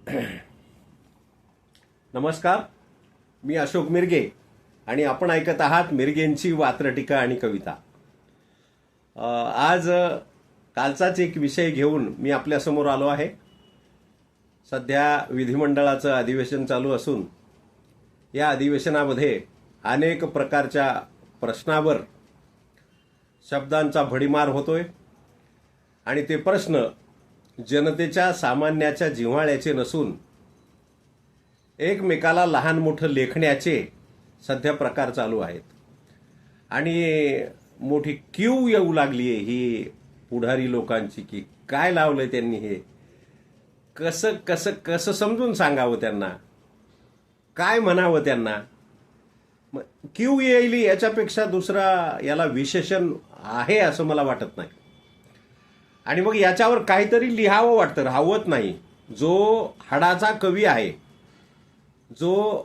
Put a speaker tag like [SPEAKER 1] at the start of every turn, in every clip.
[SPEAKER 1] नमस्कार. मी अशोक मिरगे आणि आपण ऐकत आहात मिरगेंची वात्रटिका आणि कविता. आज कालचाच एक विषय घेऊन मी आपल्यासमोर आलो आहे. सध्या विधिमंडळाचं अधिवेशन चालू असून या अधिवेशनामध्ये अनेक प्रकारच्या प्रश्नावर शब्दांचा भडीमार होतोय आणि ते प्रश्न जनतेच्या सामान्याच्या जिव्हाळ्याचे नसून एकमेकाला लहान मोठं लेखण्याचे सध्या प्रकार चालू आहेत. आणि मोठी क्यू येऊ लागली आहे ही पुढारी लोकांची की काय लावलं त्यांनी हे? कसं कसं कसं समजून सांगावं त्यांना? काय म्हणावं त्यांना? मग क्यू येईल याच्यापेक्षा दुसरा याला विशेषण आहे असं मला वाटत नाही. आणि मग याच्यावर काहीतरी लिहावं वाटतं राहवत नाही. जो हाडाचा कवी आहे जो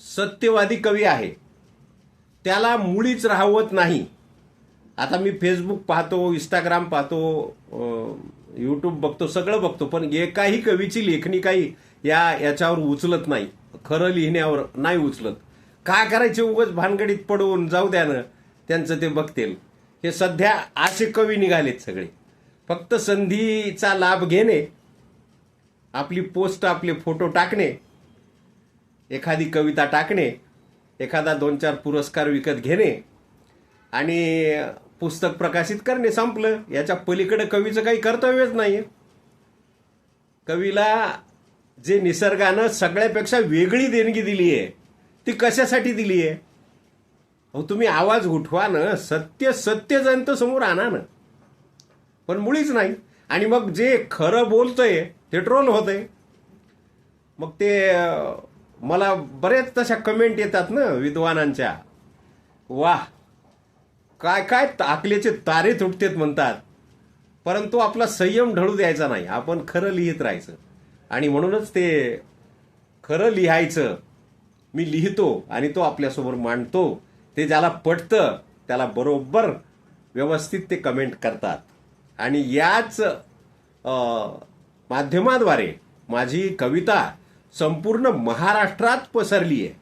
[SPEAKER 1] सत्यवादी कवी आहे त्याला मुळीच राहवत नाही. आता मी फेसबुक पाहतो इंस्टाग्राम पाहतो यूट्यूब बघतो सगळं बघतो पण एकाही कवीची लेखणी काही या याच्यावर उचलत नाही. खरं लिहिण्यावर नाही उचलत. काय करायचे? उगच भानगडीत पडून जाऊ द्यानं त्यांचं ते बघतील. हे सध्या असे कवी निघालेत सगळे. फक्त संधीचा लाभ घेणे आपली पोस्ट आपले फोटो टाकणे एखादी कविता टाकणे एखादा दोन चार पुरस्कार विकत घेणे आणि पुस्तक प्रकाशित करणे संपलं. याच्या पलीकडे कवीचं काही कर्तव्यच नाही कवीला जे निसर्गानं सगळ्यापेक्षा वेगळी देणगी दिली आहे ती कशासाठी दिली आहे अहो तुम्ही आवाज उठवा ना. सत्य सत्य जयंत समोर आणा ना. पण मुळीच नाही. आणि मग जे खरं बोलतंय ते ट्रोल होतंय. मग ते मला बरेच तशा कमेंट येतात ना विद्वानांच्या. वाह. काय काय आकल्याचे तारे तुटतेत म्हणतात. परंतु आपला संयम ढळू द्यायचा नाही. आपण खरं लिहित राहायचं. आणि म्हणूनच ते खरं लिहायचं. मी लिहितो आणि तो आपल्यासमोर मांडतो. ते ज्याला पटतं त्याला बरोबर व्यवस्थित ते कमेंट करतात. आणि याच माध्यमाद्वारे माझी कविता संपूर्ण महाराष्ट्रात पसरली आहे.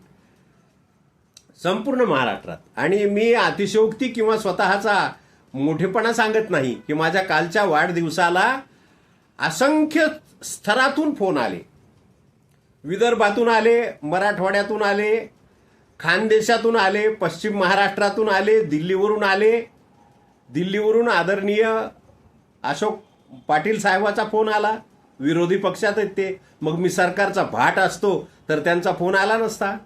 [SPEAKER 1] संपूर्ण महाराष्ट्रात. आणि मी अतिशयोक्ती किंवा स्वतःचा मोठेपणा सांगत नाही की माझ्या कालच्या वाढदिवसाला असंख्य स्तरातून फोन आले. विदर्भातून आले मराठवाड्यातून आले खानदेशातून आले पश्चिम महाराष्ट्रातून आले दिल्लीवरून आले. दिल्लीवरून आदरणीय अशोक पाटील साहेबाचा फोन आला. विरोधी पक्षात आहेत ते. मग मी सरकारचा भाट असतो तर त्यांचा फोन आला नसता.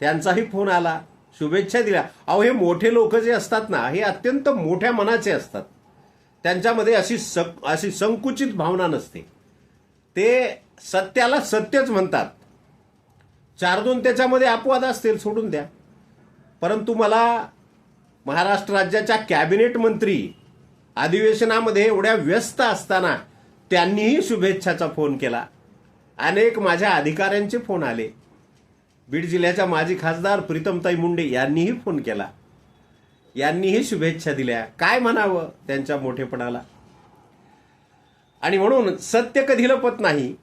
[SPEAKER 1] त्यांचाही फोन आला. शुभेच्छा दिल्या. अहो हे मोठे लोक जे असतात ना हे अत्यंत मोठ्या मनाचे असतात. त्यांच्यामध्ये अशी सक अशी संकुचित भावना नसते. ते सत्याला सत्यच म्हणतात. चार दोन त्याच्यामध्ये अपवाद असतील सोडून द्या. परंतु मला महाराष्ट्र राज्याच्या कॅबिनेट मंत्री अधिवेशनामध्ये एवढ्या व्यस्त असताना त्यांनीही शुभेच्छाचा फोन केला. अनेक माझ्या अधिकाऱ्यांचे फोन आले. बीड जिल्ह्याच्या माजी खासदार प्रीतमताई मुंडे यांनीही फोन केला. यांनीही शुभेच्छा दिल्या. काय म्हणावं त्यांच्या मोठेपणाला? आणि म्हणून सत्य कधी लपत नाही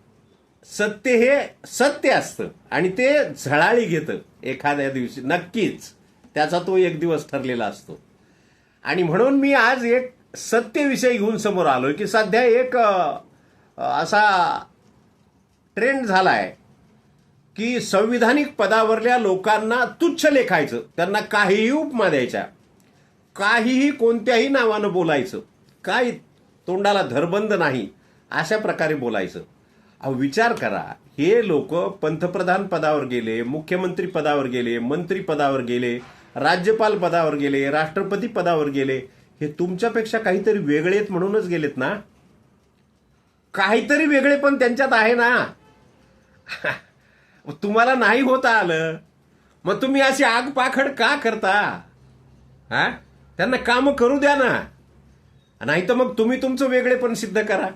[SPEAKER 1] सत्य हे सत्य असतं. आणि ते झळाळी घेतं एखाद्या दिवशी. नक्कीच. त्याचा तो एक दिवस ठरलेला असतो. आणि म्हणून मी आज एक सत्यविषय घेऊन समोर आलो की सध्या एक असा ट्रेंड झालाय की संविधानिक पदावरल्या लोकांना तुच्छ लेखायचं. त्यांना काहीही उपमा द्यायच्या. काहीही कोणत्याही नावानं बोलायचं. काही तोंडाला धरबंद नाही अशा प्रकारे बोलायचं. विचार करा. हे लोक पंतप्रधान पदावर गेले मुख्यमंत्री पदावर गेले मंत्री पदावर गेले राज्यपाल पदावर गेले राष्ट्रपती पदावर गेले हे तुमच्यापेक्षा काहीतरी वेगळे आहेत म्हणूनच गेलेत ना? काहीतरी वेगळे पण त्यांच्यात आहे ना? तुम्हाला नाही होता आलं? मग तुम्ही अशी आग पाखड का करता? हा? त्यांना काम करू द्या ना. नाही तर मग तुम्ही तुमचं वेगळेपण सिद्ध करा.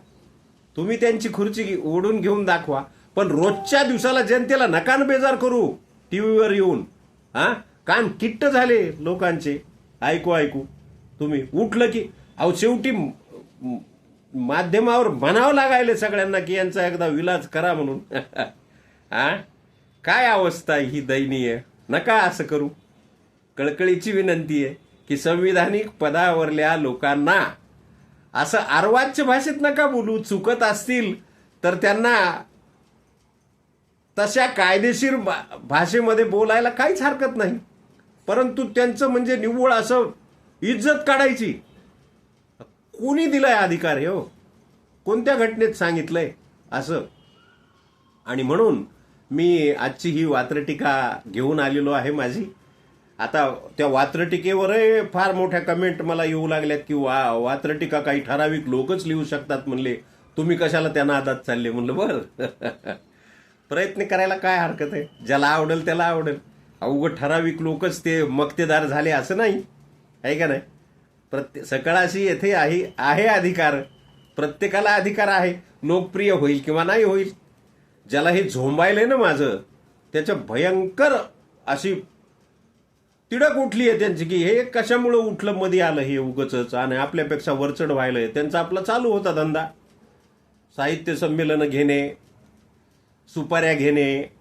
[SPEAKER 1] तुम्ही त्यांची खुर्ची ओढून घेऊन दाखवा. पण रोजच्या दिवसाला जनतेला नकान बेजार करू टीव्हीवर येऊन. हा? कान किट्ट झाले लोकांचे. ऐकू ऐकू. तुम्ही उठलं की अहो शेवटी माध्यमावर म्हणावं लागायले सगळ्यांना की यांचा एकदा विलाज करा म्हणून. हा? काय अवस्था आहे ही दयनीय? नका असं करू. कळकळीची विनंती आहे की संविधानिक पदावरल्या लोकांना असं आर्वाच्य भाषेत नका बोलू चुकत असतील तर त्यांना तशा कायदेशीर भा- भाषेमध्ये बोलायला काहीच हरकत नाही. परंतु त्यांचं म्हणजे निव्वळ असं इज्जत काढायची. कोणी दिलाय अधिकार हे हो? कोणत्या घटनेत सांगितलंय असं? आणि म्हणून मी आजची ही वात्रटिका घेऊन आलेलो आहे माझी. आता त्या वात्रटिकेवरही फार मोठ्या कमेंट मला येऊ लागल्यात की वा वात्रटिका काही ठराविक लोकच लिहू शकतात म्हणले. तुम्ही कशाला त्यांना आदात चालले म्हणलं बरं. प्रयत्न करायला काय हरकत आहे? ज्याला आवडेल त्याला आवडेल. अवघड ठराविक लोकच ते मक्तेदार झाले असं नाही. आहे का नाही? प्रत्येक सकाळाशी येथे आहे आहे अधिकार. प्रत्येकाला अधिकार आहे. लोकप्रिय होईल किंवा नाही होईल. ज्याला हे झोंबायलंय ना माझं त्याच्या भयंकर अशी तिडक उठली आहे त्यांची की हे कशामुळं उठलं मध्ये आलं हे उगच आणि आपल्यापेक्षा वरचढ व्हायलंय. त्यांचा आपला चालू होता धंदा. साहित्य संमेलनं घेणे सुपाऱ्या घेणे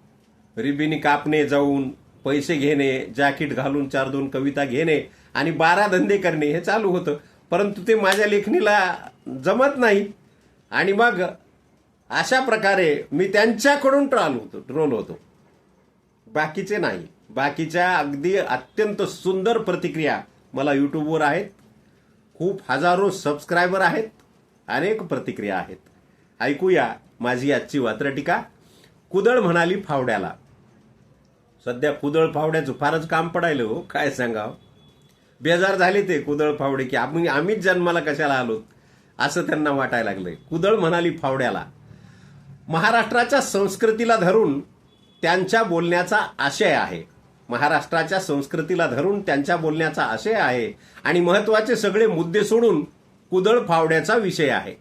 [SPEAKER 1] रिबिनी कापणे जाऊन पैसे घेणे जॅकेट घालून चार दोन कविता घेणे आणि बारा धंदे करणे हे चालू होतं. परंतु ते माझ्या लेखणीला जमत नाही. आणि मग अशा प्रकारे मी त्यांच्याकडून ट्रॉल होतो ट्रोल होतो. बाकीचे नाही. बाकीच्या अगदी अत्यंत सुंदर प्रतिक्रिया मला युट्यूबवर आहेत. खूप हजारो सबस्क्रायबर आहेत. अनेक प्रतिक्रिया आहेत. ऐकूया माझी आजची वात्रटिका कुदळ म्हणाली फावड्याला. सध्या कुदळ फावड्याचं फारच काम पडायलं हो. काय सांगावं? बेजार झाले ते कुदळ फावडे की आम्ही आम्हीच जन्माला कशाला आलो? असं त्यांना वाटायला लागलंय. कुदळ म्हणाली फावड्याला. महाराष्ट्राच्या संस्कृतीला धरून त्यांच्या बोलण्याचा आशय आहे. महाराष्ट्राच्या संस्कृतीला धरून त्यांच्या बोलण्याचा आशय आहे आणि महत्त्वाचे सगळे मुद्दे सोडून कुदळ फावड्याचा विषय आहे.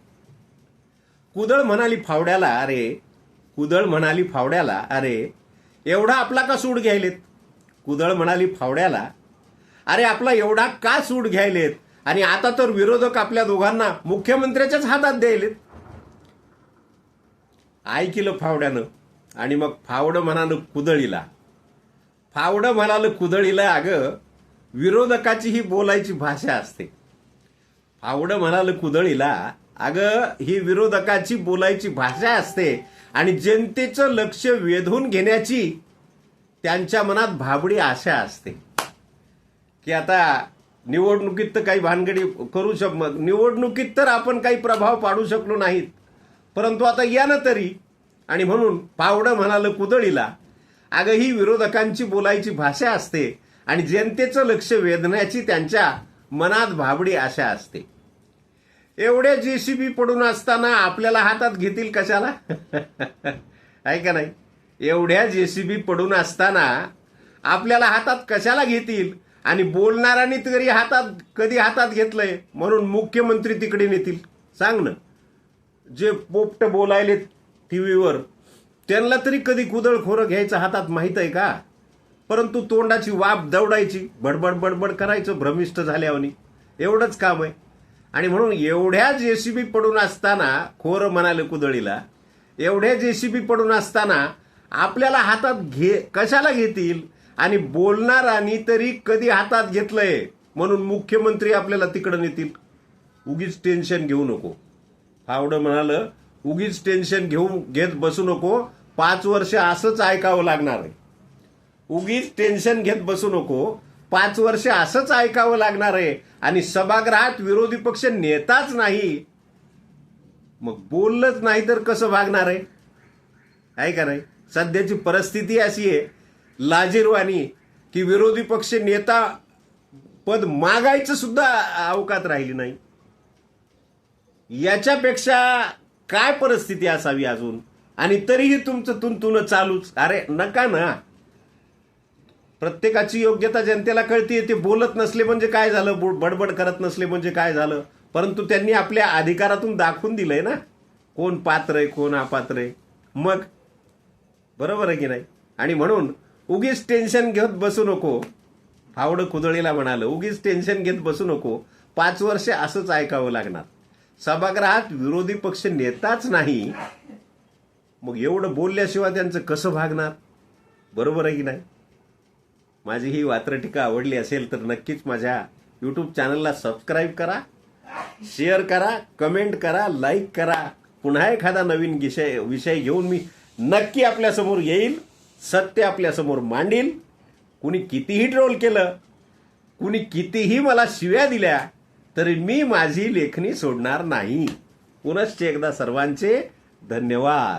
[SPEAKER 1] कुदळ म्हणाली फावड्याला अरे कुदळ म्हणाली फावड्याला अरे एवढा आपला का सूड घ्यायलेत? कुदळ म्हणाली फावड्याला अरे आपला एवढा का सूड घ्यायलेत? आणि आता तर विरोधक आपल्या दोघांना मुख्यमंत्र्याच्याच हातात द्यायलेत. ऐकिलं फावड्यानं आणि मग फावडं म्हणालं कुदळीला फावडं म्हणालं कुदळीला अगं विरोधकाची ही बोलायची भाषा असते. फावडं म्हणालं कुदळीला अगं ही विरोधकाची बोलायची भाषा असते आणि जनतेचं लक्ष वेधून घेण्याची त्यांच्या मनात भाबडी आशा असते. की आता निवडणुकीत तर काही भानगडी करू शक निवडणुकीत तर आपण काही प्रभाव पाडू शकलो नाहीत. परंतु आता या ना तरी आणि म्हणून पावडं म्हणालं कुदळीला अगं ही विरोधकांची बोलायची भाषा असते आणि जनतेचं लक्ष वेधण्याची त्यांच्या मनात भाबडी आशा असते. एवढ्या जेसीबी पडून असताना आपल्याला हातात घेतील कशाला? आहे का नाही? एवढ्या जेसीबी पडून असताना आपल्याला हातात कशाला घेतील? आणि बोलणाऱ्यांनी तरी हातात कधी हातात घेतलंय? म्हणून मुख्यमंत्री तिकडे नेतील. सांग ना. जे पोपट बोलायले टीव्हीवर त्यांना तरी कधी कुदळ खोरं घ्यायचं हातात माहीत आहे का? परंतु तोंडाची वाप दवडायची बडबड बडबड करायचं भ्रमिष्ट झाल्यावनी. एवढंच काम आहे. आणि म्हणून एवढ्या जेसीबी पडून असताना खोरं म्हणाले कुदळीला एवढ्या जेसीबी पडून असताना आपल्याला हातात घे कशाला घेतील? आणि बोलणारांनी तरी कधी हातात घेतलंय? म्हणून मुख्यमंत्री आपल्याला तिकडं नेतील. उगीच टेन्शन घेऊ नको. फावडं म्हणालं उगीच टेन्शन घेऊन घेत बसू नको. पाच वर्ष असंच ऐकावं लागणार आहे. उगीच टेन्शन घेत बसू नको. पाच वर्ष असंच ऐकावं लागणार आहे. आणि सभागृहात विरोधी पक्ष नेताच नाही. मग बोललंच नाही तर कसं वागणार आहे? आहे का नाही? सध्याची परिस्थिती अशी आहे लाजीरवाणी की विरोधी पक्ष नेता पद मागायचं सुद्धा अवकात राहिली नाही. याच्यापेक्षा काय परिस्थिती असावी अजून? आणि तरीही तुमचं तुंतुन चालूच. अरे नका ना. प्रत्येकाची योग्यता जनतेला कळते ते बोलत नसले म्हणजे काय झालं? बडबड करत नसले म्हणजे काय झालं? परंतु त्यांनी आपल्या अधिकारातून दाखवून दिलंय ना. कोण पात्र आहे कोण अपात्र आहे. मग? बरोबर आहे की नाही? आणि म्हणून उगीच टेन्शन घेत बसू नको. फावडं कुदळीला म्हणालं उगीच टेन्शन घेत बसू नको. पाच वर्ष असंच ऐकावं लागणार. सभागृहात विरोधी पक्ष नेताच नाही. मग एवढं बोलल्याशिवाय त्यांचं कसं भागणार? बरोबर आहे की नाही? माझी ही वात्रटिका आवडली असेल तर नक्कीच माझ्या यूट्यूब चॅनलला सबस्क्राईब करा शेअर करा कमेंट करा लाईक करा. पुन्हा एखादा नवीन विषय विषय घेऊन मी नक्की आपल्यासमोर येईल सत्य आपल्यासमोर मांडील. कुणी कितीही ट्रोल केलं कुणी कितीही मला शिव्या दिल्या तरी मी माझी लेखणी सोडणार नाही. पुनश्च एकदा सर्वांचे धन्यवाद.